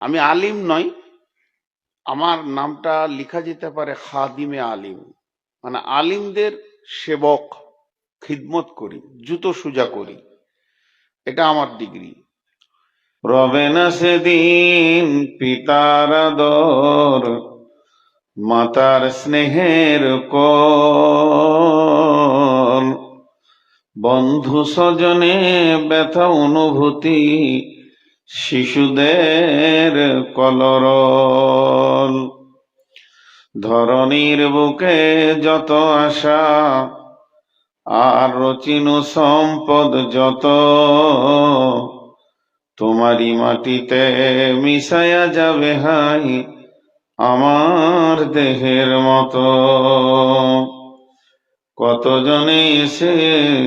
আমি আলিম নই, আমার নামটা লেখা যেতে পারে খাদিমে আলিম। মানে আলিমদের সেবক, খিদমত করি, জুতো সুজা করি। এটা আমার ডিগ্রি। রবে না সেদিন পিতার আদর, মাতার স্নেহের কল বন্ধু স্বজনে ব্যথা অনুভূতি শিশুদের কলরল। ধরনীর বুকে যত আশা, আর রচিন সম্পদ যত, তোমারই মাটিতে মিশায়া যাবে হাই আমার দেহের মতো। কতজনে এসে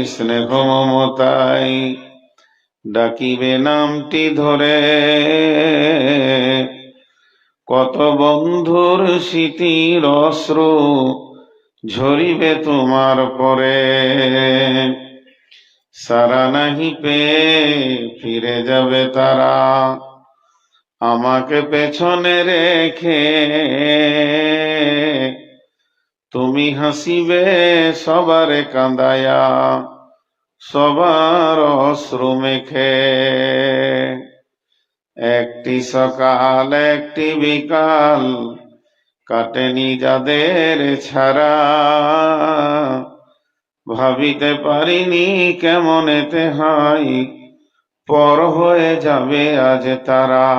স্নেহ মমতাই ডাকিবে নামটি ধরে। কত বন্ধুর স্মৃতির অশ্রু ঝরিবে তোমার পরে। সারা নাহি পেয়ে ফিরে যাবে তারা আমাকে পেছনে রেখে। তুমি হাসিবে সবারে কাঁদায়া। সবার অশ্রু মেখে। একটি সকাল, একটি বিকাল কাটেনি যাদের ছাড়া। ভাবিতে পারিনি কেমন এতে হয়, পর হয়ে যাবে আজ তারা।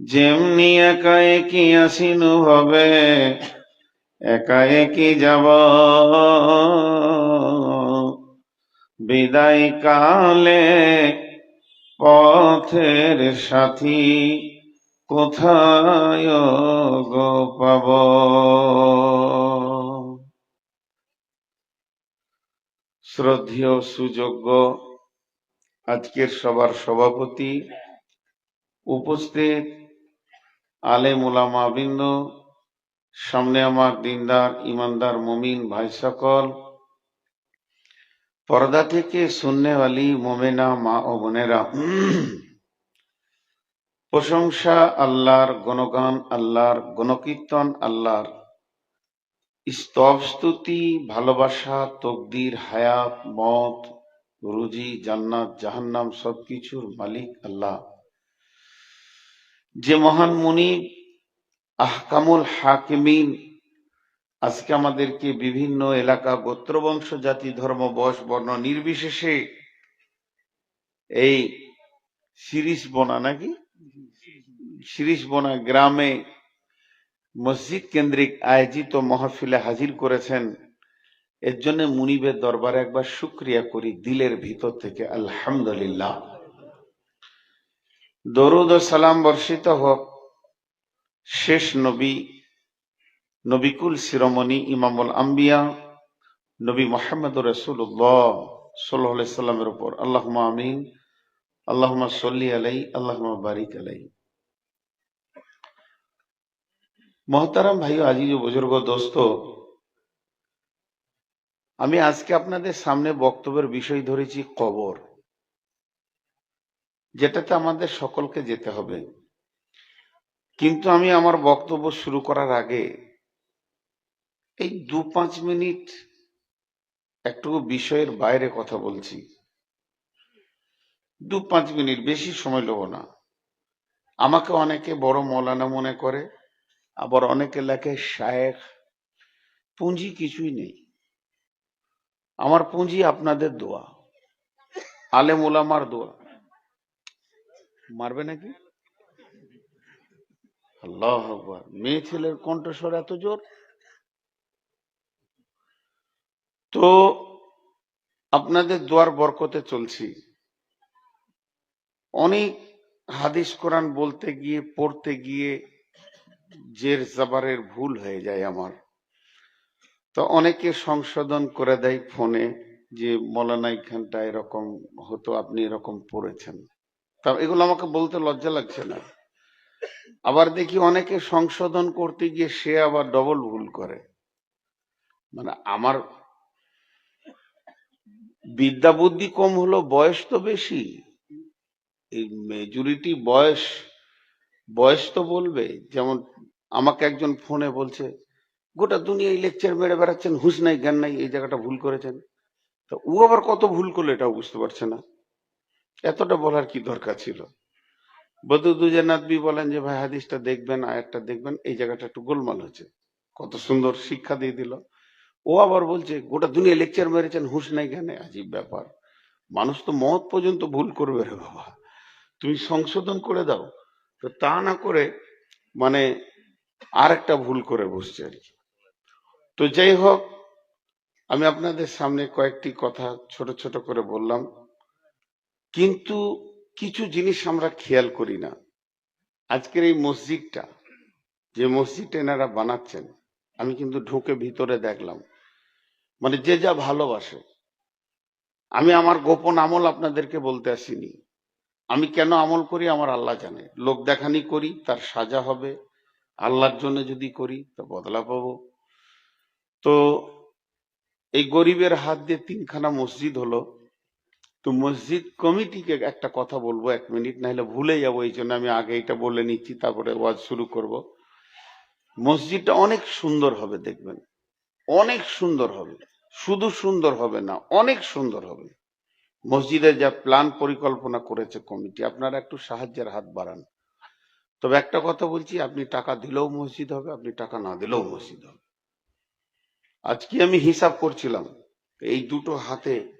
যেমনি একা একই আসিনু হবে, একা একই যাব। বিদায় কালে পথের সাথী কোথায় গো পাব? শ্রদ্ধেয় সুযোগ্য আজকের সবার সভাপতি উপস্থিত আলে ওলামা বৃন্দ সামনে আমার দিনদার, ইমানদার, মমিন ভাই সকল পর্দা থেকে সুন্নেওয়ালি মোমেনা, মা ও বোনেরা, প্রশংসা আল্লাহর, গণগান আল্লাহর, গণকীর্তন আল্লাহর। স্তব স্তুতি, ভালোবাসা, তকদির, হায়াত, মত, রুজি, জান্নাত, জাহান্নাম, সবকিছুর মালিক আল্লাহ। যে মহান মুনি আহকামুল হাকিমিন আজকে আমাদেরকে বিভিন্ন এলাকা গোত্রবংশ, জাতি, ধর্ম, বয়স, বর্ণ নির্বিশেষে এই শিরিষ বোনা নাকি? শিরিষ বোনা গ্রামে মসজিদ কেন্দ্রিক আয়োজিত মহফিলে হাজির করেছেন। এর জন্য মুনিবের দরবারে একবার শুক্রিয়া করি দিলের ভিতর থেকে, আলহামদুলিল্লাহ। দরুদ ও সালাম বর্ষিত হোক। শেষ নবী নবিকুল শিরোমণি ইমামুল আম্বিয়া, নবী মোহাম্মদ রসুল্লাহ সাল্লাহ সাল্লামের উপর। আল্লাহ আমিন আল্লাহ সল্লি আলাই আল্লাহ বারিক আলাই মহতারাম ভাই আজিজ বুজুর্গ, দোস্ত, আমি আজকে আপনাদের সামনে বক্তব্যের বিষয় ধরেছি কবর, যেটাতে আমাদের সকলকে যেতে হবে। কিন্তু আমি আমার বক্তব্য শুরু করার আগে এই দু পাঁচ মিনিট একটু বিষয়ের বাইরে কথা বলছি। দু পাঁচ মিনিট, বেশি সময় নেব না। আমাকে অনেকে বড় মৌলানা মনে করে, আবার অনেকে লেখে শায়েখ। পুঁজি কিছুই নেই। আমার পুঁজি আপনাদের দোয়া। আলেম ওলামার দোয়া। মারবে নাকি? আল্লাহ মেয়ে ছেলের কণ্ঠস্বর এত জোর? তো আপনাদের দোয়ার বরকতে চলছি। অনেক হাদিস কোরআন বলতে গিয়ে, পড়তে গিয়ে জের জাবারের ভুল হয়ে যায় আমার। তো অনেকে সংশোধন করে দেয় ফোনে যে, মৌলানা এখানটা এরকম হতো, আপনি এরকম পড়েছেন। তা এগুলো আমাকে বলতে লজ্জা লাগছে না। আবার দেখি অনেকে সংশোধন করতে গিয়ে সে আবার ডবল ভুল করে। মানে আমার বিদ্যা বুদ্ধি কম হলো, বয়স তো বেশি। এই মেজরিটি বয়স বয়স তো বলবে। যেমন আমাকে একজন ফোনে বলছে, গোটা দুনিয়ায় লেকচার মেরে বেড়াচ্ছেন, হুঁশ নাই, জ্ঞান নাই, এই জায়গাটা ভুল করেছেন। তো ও আবার কত ভুল করল এটাও বুঝতে পারছে না। এতটা বলার কি দরকার ছিল? বদুদুজা নাদবি বলেন যে, ভাই, হাদিসটা দেখবেন, আয়াতটা দেখবেন, এই জায়গাটা একটু গোলমাল হচ্ছে কত সুন্দর শিক্ষা দিয়ে দিল। ও আবার বলছে, গোটা দুনিয়া লেকচার মেরেছেন, হুঁশ নাই জ্ঞানে আজীব ব্যাপার। মানুষ তো মত পর্যন্ত ভুল করবে রে বাবা। তুমি সংশোধন করে দাও। তো তা না করে মানে আর একটা ভুল করে বসছে আর কি। তো যাই হোক, আমি আপনাদের সামনে কয়েকটি কথা ছোট ছোট করে বললাম। কিন্তু কিছু জিনিস আমরা খেয়াল করি না। আজকের এই মসজিদটা, যে মসজিদটা এনারা বানাচ্ছেন, আমি কিন্তু ঢুকে ভিতরে দেখলাম। মানে যে যা ভালোবাসে। আমি আমার গোপন আমল আপনাদেরকে বলতে আসিনি। আমি কেন আমল করি আমার আল্লাহ জানে। লোক দেখানি করি, তার সাজা হবে। আল্লাহর জন্য যদি করি, তা বদলা পাবো। তো এই গরিবের হাত দিয়ে তিনখানা মসজিদ হলো। তো মসজিদ কমিটিকে একটা কথা বলব এক মিনিট, নাহলে ভুলে যাব, এই জন্য আমি আগে এটা বলে নিচ্ছি, তারপরে ওয়াজ শুরু করব। মসজিদটা অনেক সুন্দর হবে, দেখবেন। অনেক সুন্দর হবে। শুধু সুন্দর হবে না, অনেক সুন্দর হবে। মসজিদের যা প্ল্যান পরিকল্পনা করেছে কমিটি আপনারা একটু সাহায্যের হাত বাড়ান। তবে একটা কথা বলছি, আপনি টাকা দিলেও মসজিদ হবে, আপনি টাকা না দিলেও মসজিদ হবে। আজকে আমি হিসাব করছিলাম, এই দুটো হাতে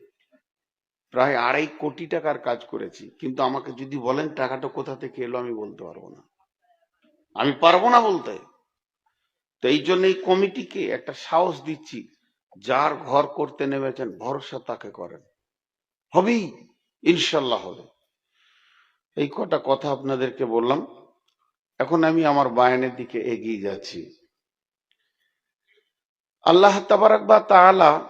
প্রায় আড়াই কোটি টাকার কাজ করেছি, কিন্তু আমাকে যদি বলেন টাকাটা কোথা থেকে এলো আমি বলতে পারব না। আমি পারব না বলতে। তো এই জন্য এই কমিটিকে একটা সাহস দিচ্ছি, যার ঘর করতে নেমেছেন, ভরসা তাকে করেন। হবেই, ইনশাল্লাহ হবে। এই কটা কথা আপনাদেরকে বললাম। এখন আমি আমার বায়ানের দিকে এগিয়ে যাচ্ছি। আল্লাহ তাবারাক বা তাআলা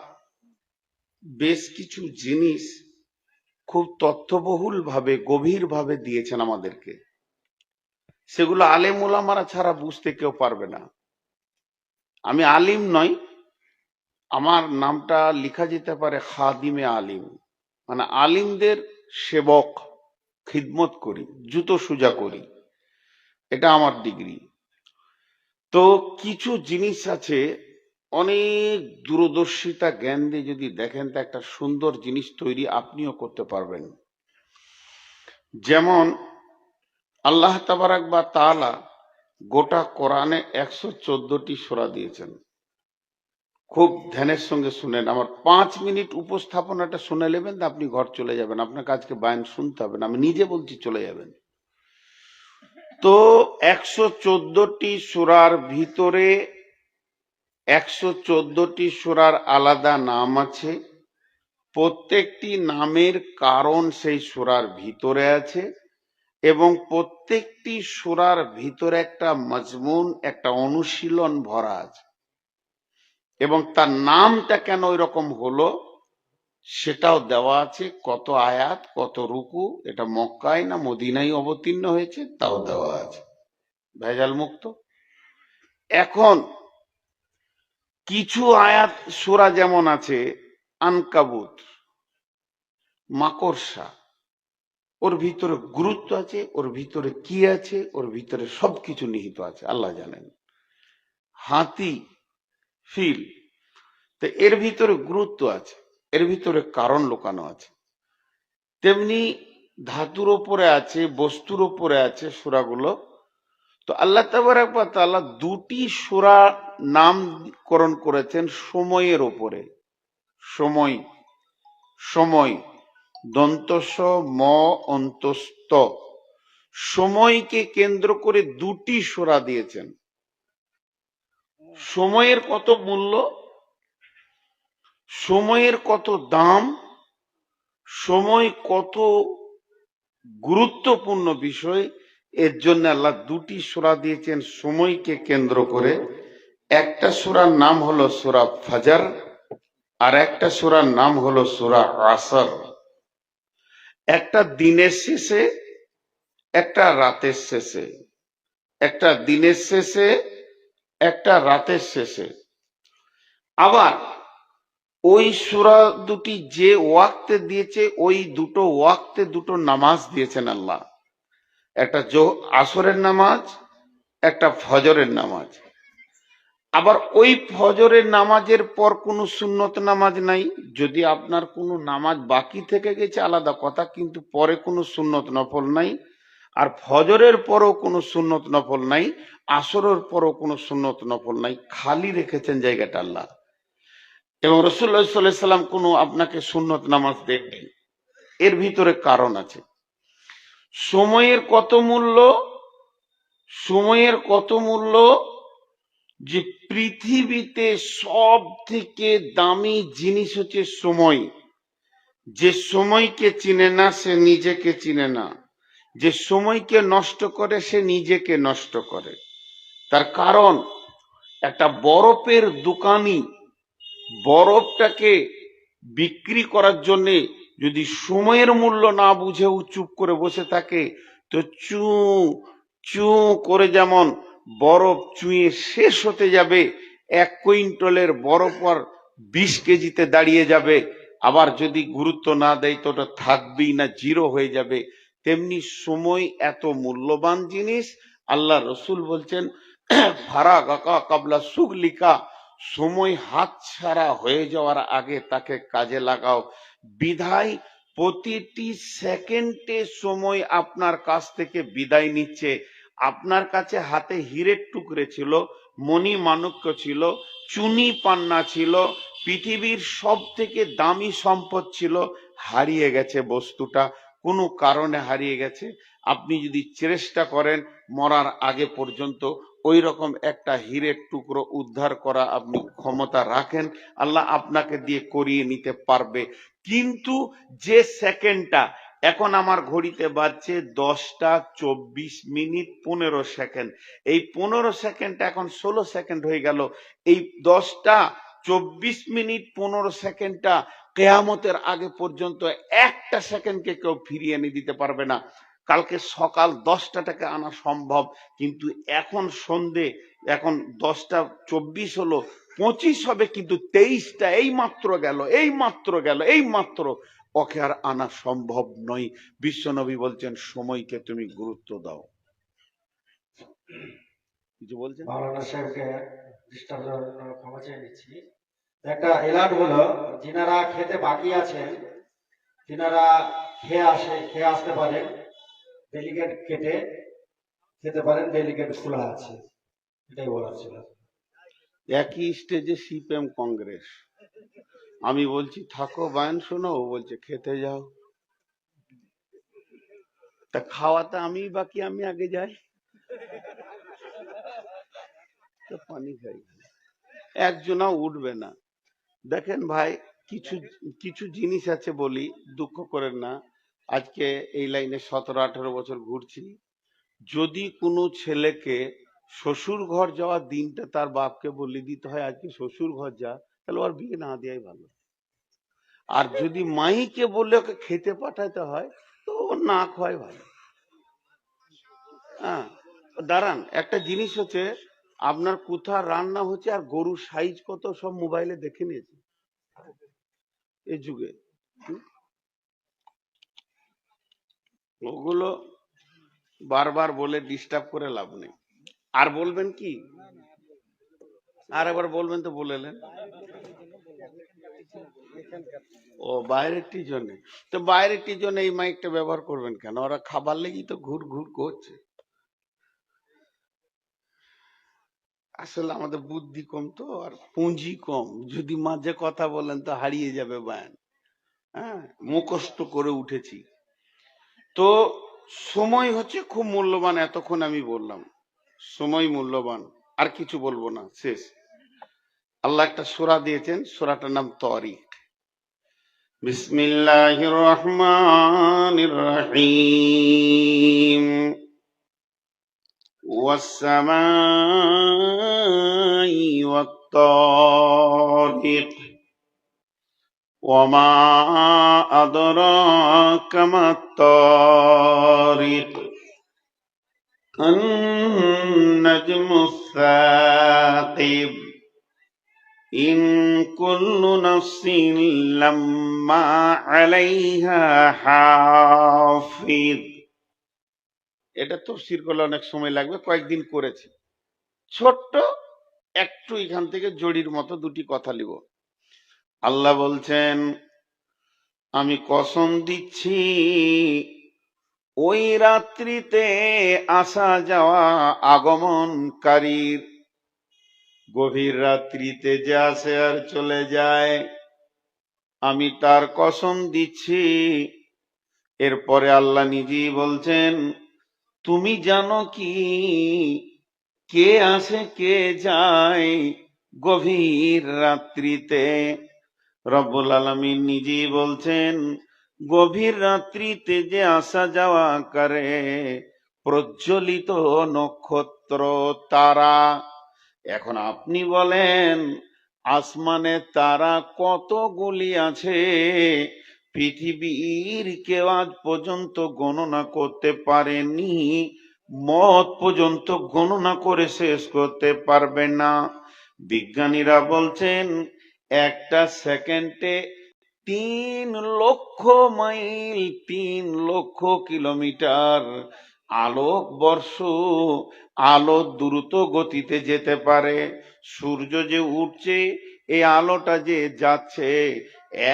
বেশ কিছু জিনিস খুব তথ্যবহুল ভাবে গভীর ভাবে দিয়েছেন আমাদেরকে। সেগুলো আলেম ওলামারা ছাড়া বুঝতে কেউ পারবে না। আমি আলিম নই, আমার নামটা লেখা যেতে পারে খাদিমে আলিম। মানে আলিমদের সেবক, খিদমত করি, জুতো সুজা করি। এটা আমার ডিগ্রি। তো কিছু জিনিস আছে, অনেক দূরদর্শিতা জ্ঞান দিয়ে যদি দেখেন, তা একটা সুন্দর জিনিস তৈরি আপনিও করতে পারবেন। যেমন আল্লাহ তাবারাক বা তাআলা গোটা কোরআনে একশো চোদ্দটি সোরা দিয়েছেন। খুব ধ্যানের সঙ্গে শুনেন। আমার পাঁচ মিনিট উপস্থাপনাটা শুনে নেবেন আপনি ঘর চলে যাবেন। আপনার কাজকে বায়ন শুনতে হবে না, আমি নিজে বলছি চলে যাবেন। তো একশো চোদ্দটি সুরার ভিতরে একশো চোদ্দটি সুরার আলাদা নাম আছে। প্রত্যেকটি নামের কারণ সেই সুরার ভিতরে আছে। এবং প্রত্যেকটি সুরার ভিতরে একটা মজমুন, একটা অনুশীলন ভরা আছে। এবং তার নামটা কেন ওই রকম হলো, সেটাও দেওয়া আছে, কত আয়াত, কত রুকু, এটা মক্কায় না মদিনাই অবতীর্ণ হয়েছে, তাও দেওয়া আছে। ভেজাল মুক্ত? এখন, কিছু আয়াত, সুরা যেমন আছে, আনকাবুত, মাকড়সা ওর ভিতরে গুরুত্ব আছে, ওর ভিতরে কি আছে, ওর ভিতরে সবকিছু নিহিত আছে, আল্লাহ জানেন। হাতি, ফিল, তো এর ভিতরে গুরুত্ব আছে, এর ভিতরে কারণ লুকানো আছে। তেমনি ধাতুর ওপরে আছে, বস্তুর ওপরে আছে সুরাগুলো। তো আল্লাহ তাআলা দুটি সুরা নামকরণ করেছেন সময়ের ওপরে। সময় সময়। দন্তস ম অন্তস্ত সময়কে কেন্দ্র করে দুটি সোরা দিয়েছেন। সময়ের কত মূল্য? সময়ের কত দাম? সময় কত গুরুত্বপূর্ণ বিষয়? এর জন্য আল্লাহ দুটি সোরা দিয়েছেন সময়কে কেন্দ্র করে। একটা সোরার নাম হলো সোরা ফাজার আর একটা সুরার নাম হলো সোরা আসর। একটা দিনের শেষে, একটা রাতের শেষে। একটা দিনের শেষে, একটা রাতের শেষে। আবার ওই সুরা দুটি যে ওয়াক্তে দিয়েছে, ওই দুটো ওয়াক্তে দুটো নামাজ দিয়েছেন আল্লাহ। একটা আসরের নামাজ, একটা ফজরের নামাজ। আবার ওই ফজরের নামাজের পর কোনো সুন্নত নামাজ নাই? যদি আপনার কোনো নামাজ বাকি থেকে গেছে, আলাদা কথা, কিন্তু পরে কোনো সুন্নত নফল নাই, আর ফজরের পরও কোনো সুন্নত নফল নাই, আসরের পরও কোনো সুন্নত নফল নাই, খালি রেখেছেন জায়গাটা আল্লাহ। এবং রসুল্লাহ সাল্লাহ সাল্লাম কোনো আপনাকে সুন্নত নামাজ দেখবেন এর ভিতরে কারণ আছে। সময়ের কত মূল্য? সময়ের কত মূল্য? যে পৃথিবীতে সব থেকে দামি জিনিস হচ্ছে সময়। যে সময়কে চিনে না, সে নিজেকে চিনে না। যে সময়কে নষ্ট করে, সে নিজেকে নষ্ট করে। তার কারণ, একটা বরফের দোকানি বরফটাকে বিক্রি করার জন্য যদি সময়ের মূল্য না বুঝেও চুপ করে বসে থাকে, তো চু চু করে যেমন বরফ চুঁয়ে শেষ হতে যাবে। এক কুইন্টলের বরফ আর বিশ কেজিতে দাঁড়িয়ে যাবে। আবার যদি গুরুত্ব না দেয় তো ওটা থাকবেই না, জিরো হয়ে যাবে। তেমনি সময় এত মূল্যবান জিনিস, আল্লাহ রসুল বলছেন, ফারা কাকা কাবলা সুগলিকা, সময় হাত ছাড়া হয়ে যাওয়ার আগে তাকে কাজে লাগাও। বিধায় প্রতিটি সেকেন্ডে সময় আপনার কাছ থেকে বিদায় নিচ্ছে। আপনার কাছে হাতে হীরের টুকরে ছিল, মণি মাণিক্য ছিল, চুনি পান্না ছিল, পৃথিবীর সব থেকে দামি সম্পদ ছিল, হারিয়ে গেছে বস্তুটা। কোনো কারণে হারিয়ে গেছে। আপনি যদি চেষ্টা করেন মরার আগে পর্যন্ত ওই রকম একটা হীরের টুকরো উদ্ধার করা আপনি ক্ষমতা রাখেন, আল্লাহ আপনাকে দিয়ে করিয়ে নিতে পারবে। কিন্তু যে সেকেন্ডটা এখন আমার ঘড়িতে বাজছে দশটা চব্বিশ মিনিট পনেরো সেকেন্ড। এই পনেরো সেকেন্ডটা এখন ষোলো সেকেন্ড হয়ে গেল। এই দশটা চব্বিশ মিনিট পনেরো সেকেন্ডটা কেয়ামতের আগে পর্যন্ত একটা সেকেন্ডকে কেউ ফিরিয়ে এনে দিতে পারবে না। কালকে সকাল দশটা থেকে আনা সম্ভব, কিন্তু এখন সন্ধে, এখন দশটা চব্বিশ হলো, পঁচিশ হবে, কিন্তু তেইশটা এই মাত্র গেল এই মাত্র গেল এই মাত্র ওকে আর আনা সম্ভব নয়। বিশ্বনবী বলছেন সময়কে তুমি গুরুত্ব দাও। কিছু বলছেন? মাওলানা সাহেবকে ক্ষমা চেয়ে নিচ্ছি। একটা এলান হলো যিনারা খেতে বাকি আছেন তিনারা খেয়ে আসে খেয়ে আসতে পারেন ডেলিগেট কেটে খেতে পারেন ডেলিগেট খোলা আছে। এটাই বলার ছিল। একই স্টেজে সিপিএম কংগ্রেস। আমি বলছি, থাকো, বায়ন শোনো। ও বলছে, খেতে যাও। তা খাওয়াতে আমি বাকি আমি আগে যাই? পানি খাই। একজনা উঠবে না। দেখেন ভাই, কিছু কিছু জিনিস আছে বলি, দুঃখ করেন না। আজকে এই লাইনে সতেরো, আঠারো বছর ঘুরছি। যদি কোনো ছেলেকে শ্বশুর ঘর যাওয়ার দিনটা তার বাপকে বলে, দিতে হয় আজকে শ্বশুর ঘর যা। তাহলে ওর বিয়ে না দেওয়াই ভালো। আর যদি মাইকে বলে ওকে খেতে পাঠাতে হয়, তো ও না খাওয়াই ভালো। হ্যাঁ দাঁড়ান, একটা জিনিস হচ্ছে, আপনার কোথা রান্না হচ্ছে আর গরুর সাইজ কত সব মোবাইলে দেখে নিয়েছে। এই যুগে। ওগুলো বারবার বলে ডিস্টার্ব করে লাভ নেই। আর বলবেন কি? আর একবার বলবেন তো বলেলেন ও, বাইরের জন্য তো বাইরের জন্য এই মাইকটা ব্যবহার করবেন কেন? ওরা খাবার লেগেই তো ঘুর ঘুর করছে। আসলে আমাদের বুদ্ধি কম তো, আর পুঁজি কম। যদি মাঝে কথা বলেন তো হারিয়ে যাবে বায়ান। হ্যাঁ মুখস্থ করে উঠেছি। তো সময় হচ্ছে খুব মূল্যবান, এতক্ষণ আমি বললাম। সময় মূল্যবান। আর কিছু বলবো না শেষ আল্লাহ একটা সোরা দিয়েছেন সোরাটার নাম তরিক বিসমিল্লাহির রহমানির রহিম والسماء والطارق وما أدراك ما الطارق النجم الثاقب إن কুল্লু নাফসিন লাম্মা আলাইহা হাফিজ এটা তফসির করলে অনেক সময় লাগবে কয়েকদিন করেছি ছোট্ট একটু এখান থেকে জড়ির মতো দুটি কথা লিব আল্লাহ বলছেন আমি কসম দিচ্ছি ওই রাত্রিতে আসা যাওয়া আগমনকারীর। গভীর রাত্রিতে যে আসে আর চলে যায়, আমি তার কসম দিচ্ছি। এরপরে আল্লাহ নিজেই বলছেন, তুমি জানো কি? কে আসে, কে যায় গভীর রাত্রিতে? রব্বুল আলমিন নিজেই বলছেন গভীর রাত্রিতে যে আসা যাওয়া করে, প্রজ্বলিত নক্ষত্র তারা। এখন আপনি বলেন, আসমানে তারা কতগুলি আছে? পৃথিবীর কেউ আজ পর্যন্ত গণনা করতে পারেনি, মত পর্যন্ত গণনা করে শেষ করতে পারবে না। বিজ্ঞানীরা বলছেন, একটা সেকেন্ডে তিন লক্ষ মাইল, তিন লক্ষ কিলোমিটার। আলোক বর্ষ, আলো দ্রুত গতিতে যেতে পারে। সূর্য যে উঠছে এই আলোটা যে যাচ্ছে,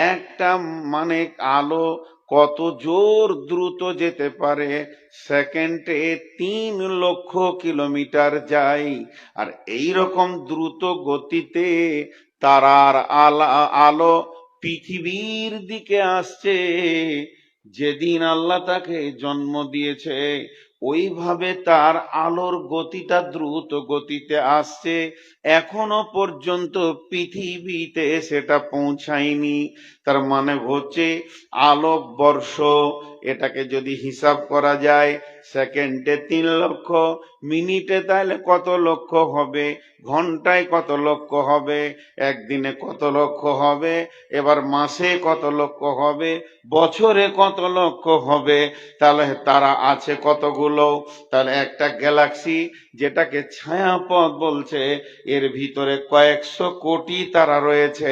একটা মানে আলো কত জোর দ্রুত যেতে পারে। সেকেন্ডে তিন লক্ষ কিলোমিটার যায়, আর এই রকম দ্রুত গতিতে তারার আলা, আলো পৃথিবীর দিকে আসছে, যেদিন আল্লাহ তাকে জন্ম দিয়েছে, ওইভাবে তার আলোর গতিটা দ্রুত গতিতে আসছে। এখনও পর্যন্ত পৃথিবীতে সেটা পৌঁছায়নি। তার মানে হচ্ছে আলোক বর্ষ এটাকে যদি হিসাব করা যায় সেকেন্ডে তিন লক্ষ, মিনিটে তাহলে কত লক্ষ হবে? ঘন্টায় কত লক্ষ হবে? একদিনে কত লক্ষ হবে? এবার মাসে কত লক্ষ হবে? বছরে কত লক্ষ হবে? তাহলে তারা আছে কতগুলো? তাহলে একটা গ্যালাক্সি যেটাকে ছায়াপথ বলছে, এর ভিতরে কয়েকশো কোটি তারা রয়েছে।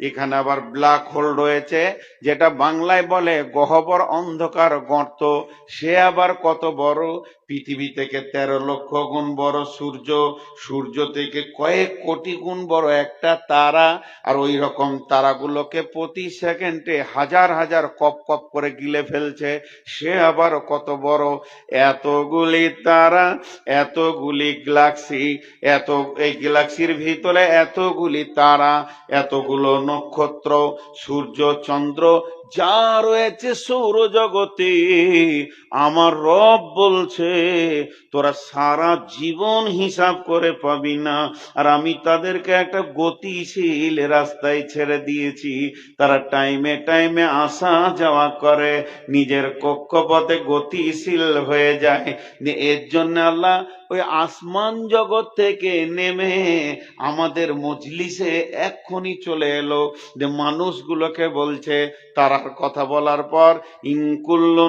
এখানে আবার ব্ল্যাক হোল রয়েছে, যেটা বাংলায় বলে গহ্বর অন্ধকার গর্ত। সে আবার কত বড় পৃথিবী থেকে তেরো লক্ষ গুণ বড় সূর্য সূর্য থেকে কয়েক কোটি গুণ বড় একটা তারা, আর ওই রকম তারাগুলোকে প্রতি সেকেন্ডে হাজার হাজার কপ কপ করে গিলে ফেলছে। সে আবার কত বড়? এতগুলি তারা, এতগুলি গ্যালাক্সি, এত, এই গ্যালাক্সির ভিতরে এতগুলি তারা, এতগুলো নক্ষত্র, সূর্য, চন্দ্র, যা রয়েছে সৌরজগতে। আমার রব বলছে তোরা সারা জীবন হিসাব করে পাবি না। আর আমি তাদেরকে একটা গতিশীল রাস্তায় ছেড়ে দিয়েছি। তারা টাইমে টাইমে আসা যাওয়া করে, নিজের কক্ষপথে গতিশীল হয়ে যায়। এর জন্য আল্লাহ ওই আসমান জগৎ থেকে নেমে আমাদের মজলিসে এক্ষুনি চলে এলো। যে মানুষগুলোকে বলছে তারার কথা বলার পর ইনকুল্লু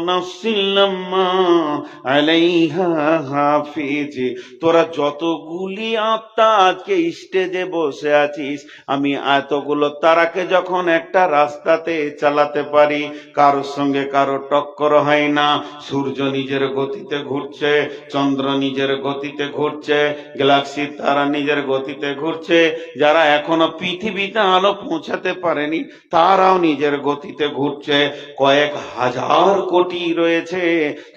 তোরা যতগুলি আত্মা আজকে স্টেজে বসে আছিস, আমি এতগুলো তারাকে যখন একটা রাস্তাতে চালাতে পারি, কারোর সঙ্গে কারও টক্কর হয় না। সূর্য নিজের গতিতে ঘুরছে, চন্দ্র নিজের গতিতে ঘুরছে, গ্যালাক্সি তারা নিজের গতিতে ঘুরছে, যারা এখনও পৃথিবীতে আলো পৌঁছাতে পারেনি, তারাও নিজের গতিতে ঘুরছে। কয়েক হাজার কোটি রয়েছে,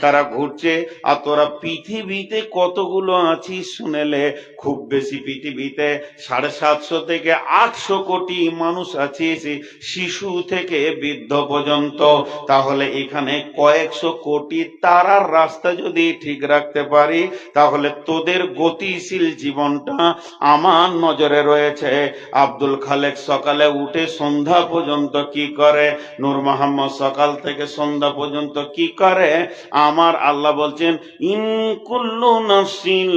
তারা ঘুরছে। আর তোরা পৃথিবীতে কতগুলো আছিস শুনেলে? খুব বেশি পৃথিবীতে। সাড়ে সাতশো থেকে আটশো কোটি মানুষ আছিস, শিশু থেকে বৃদ্ধ পর্যন্ত। তাহলে এখানে কয়েকশো কোটি তারার রাস্তা যদি ঠিক রাখতে পারি, তাহলে তোদের গতিশীল জীবনটা আমার নজরে রয়েছে। আব্দুল খালেক সকালে উঠে সন্ধ্যা পর্যন্ত কি করে? নূর মোহাম্মদ সকাল থেকে সন্ধ্যা পর্যন্ত কি করে? আমার আল্লাহ বলছেন, ইন কুল্লু নাফসিন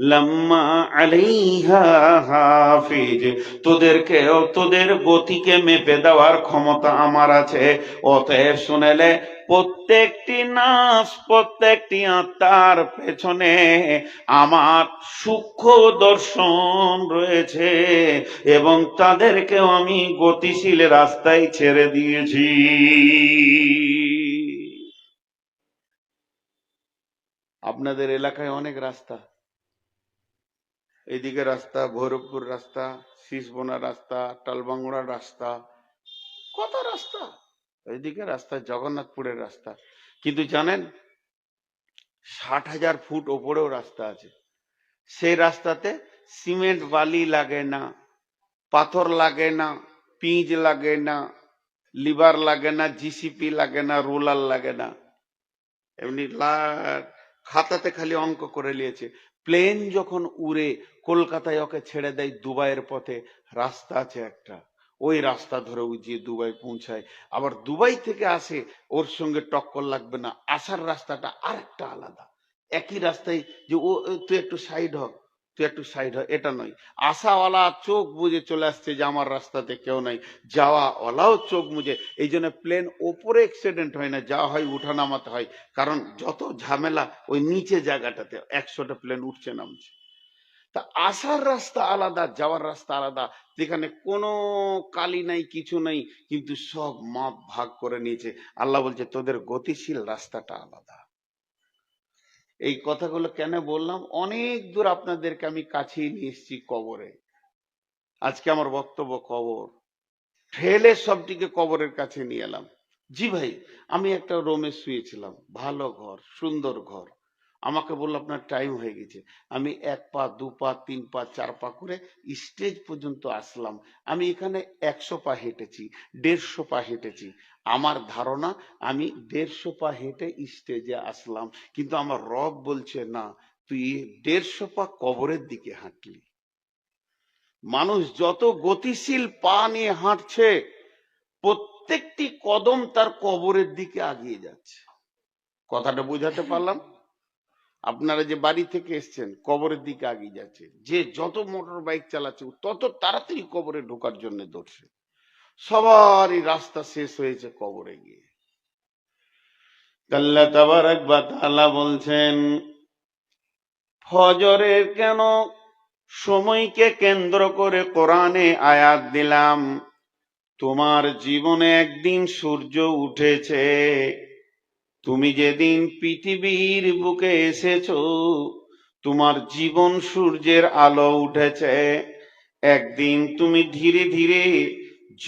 লাম্মা আলাইহা হাফিজ। তোদেরকেও তোদের গতিকে মেপে দেওয়ার ক্ষমতা আমার আছে। অতএব শুনেলে প্রত্যেকটি নাচ প্রত্যেকটি আত্মার পেছনে আমার সূক্ষ্ম দর্শন রয়েছে এবং তাদেরকেও আমি গতিশীল রাস্তায় ছেড়ে দিয়েছি। আপনাদের এলাকায় অনেক রাস্তা। এদিকে রাস্তা, ভৈরবপুর রাস্তা শীষবোনা রাস্তা টালবাংলা রাস্তা। কত রাস্তা? এইদিকে রাস্তা, জগন্নাথপুরের রাস্তা। কিন্তু জানেন, ষাট হাজার ফুট ওপরেও রাস্তা আছে। সেই রাস্তাতে সিমেন্ট বালি লাগে না, পাথর লাগে না, পিঁজ লাগে না, লিভার লাগে না জিসিপি লাগে না, রোলার লাগে না। এমনি খাতাতে খালি অঙ্ক করে নিয়েছে। প্লেন যখন উড়ে, কলকাতায় ওকে ছেড়ে দেয় দুবাইয়ের পথে, রাস্তা আছে একটা। ওই রাস্তা ধরে উজিয়ে দুবাই পৌঁছায়। আবার দুবাই থেকে আসে ওর সঙ্গে টক্কর লাগবে না। আসার রাস্তাটা আরেকটা আলাদা। একই রাস্তায় যে ও ও, তুই একটু সাইড হ তুই একটু সাইড হ এটা নয়। আসাওয়ালা চোখ বুঝে চলে আসছে যে আমার রাস্তাতে কেউ নাই। যাওয়া ওলাও চোখ মুজে। এই জন্য প্লেন ওপরে অ্যাক্সিডেন্ট হয় না যাওয়া হয় উঠা নামাতে হয়। কারণ যত ঝামেলা ওই নিচে জায়গাটাতে একশোটা প্লেন উঠছে নামছে। তা আসার রাস্তা আলাদা, যাওয়ার রাস্তা আলাদা। যেখানে কোনো কালি নাই, কিছু নাই, কিন্তু সব মাপ ভাগ করে নিয়েছে। আল্লাহ বলছে, তোদের গতিশীল রাস্তাটা আলাদা। এই কথাগুলো কেন বললাম? অনেক দূর আপনাদেরকে আমি কাছেই নিয়ে এসেছি কবরে। আজকে আমার বক্তব্য কবর। ঠেলে সবটিকে কবরের কাছে নিয়ে এলাম। জি ভাই, আমি একটা রোমে শুয়েছিলাম। ভালো ঘর, সুন্দর ঘর। আমাকে বলল, আপনার টাইম হয়ে গেছে। আমি এক পা, দু পা, তিন পা, চার পা করে স্টেজ পর্যন্ত আসলাম। আমি এখানে একশো পা হেঁটেছি, দেড়শো পা হেঁটেছি। আমার ধারণা, আমি দেড়শো পা হেঁটে স্টেজে আসলাম। কিন্তু আমার রব বলছে, না, তুই দেড়শো পা কবরের দিকে হাঁটলি। মানুষ যত গতিশীল পা নিয়ে হাঁটছে, প্রত্যেকটি কদম তার কবরের দিকে আগিয়ে যাচ্ছে। কথাটা বোঝাতে পারলাম? আপনারা যে বাড়ি থেকে এসছেন, কবরের দিকে আগিয়ে যাচ্ছে যে যত মোটর বাইক চালাচ্ছে তত তাড়াতাড়ি কবরে ঢোকার জন্য দৌড়ছে। সবারই রাস্তা শেষ হয়েছে কবরে গিয়ে। আল্লাহ তাবারাক বা তাআলা বলছেন, ফজরের কেন? সময়কে কেন্দ্র করে কোরআনে আয়াত দিলাম, তোমার জীবনে একদিন সূর্য উঠেছে। তুমি যেদিন পৃথিবীর বুকে এসেছ, তোমার জীবন সূর্যের আলো উঠেছে। একদিন তুমি ধীরে ধীরে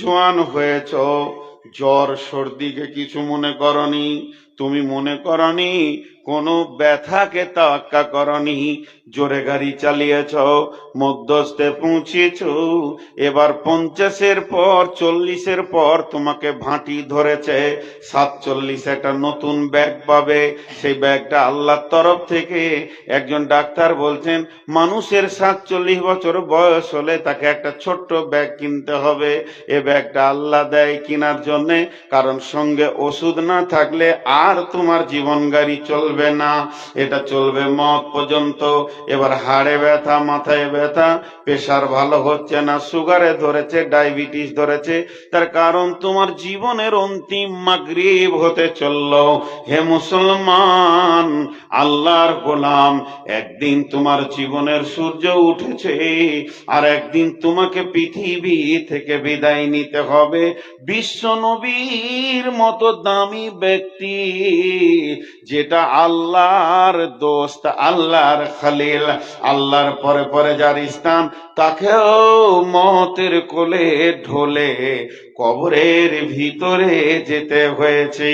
জোয়ান হয়েছ। জ্বর, সর্দিকে কিছু মনে করনি। তুমি মনে করনি কোনো ব্যথাকে তাক্কা করনি। জোরে গাড়ি চালিয়েছ, মধ্যস্থে পৌঁছেছ। এবার পঞ্চাশের পর, চল্লিশের পর তোমাকে ভাঁটি ধরেছে। সাতচল্লিশ একটা নতুন ব্যাগ পাবে। সেই ব্যাগটা আল্লাহর তরফ থেকে একজন ডাক্তার বলছেন, মানুষের সাতচল্লিশ বছর বয়স হলে তাকে একটা ছোট্ট ব্যাগ কিনতে হবে। এ ব্যাগটা আল্লাহ দেয় কেনার জন্যে। কারণ সঙ্গে ওষুধ না থাকলে আর তোমার জীবন গাড়ি চলবে না, এটা চলবে মত পর্যন্ত। এবার হাড়ে ব্যথা, মাথায় ব্যথা, প্রেশার ভালো হচ্ছে না, সুগারে ধরেছে, ডায়াবেটিস ধরেছে। তার কারণ তোমার জীবনের অন্তিম মাগরিব হতে চলল। হে মুসলমান, আল্লাহর গোলাম, একদিন তোমার জীবনের সূর্য উঠেছে, আর একদিন তোমাকে পৃথিবী থেকে বিদায় নিতে হবে। বিশ্ব নবীর মতো দামি ব্যক্তি, যেটা আল্লাহর দোস্ত, আল্লাহর খালিল, আল্লাহর পরে পরে যার ইস্তান তাকেও মতের কোলে ঢোলে কবরের ভিতরে যেতে হয়েছে।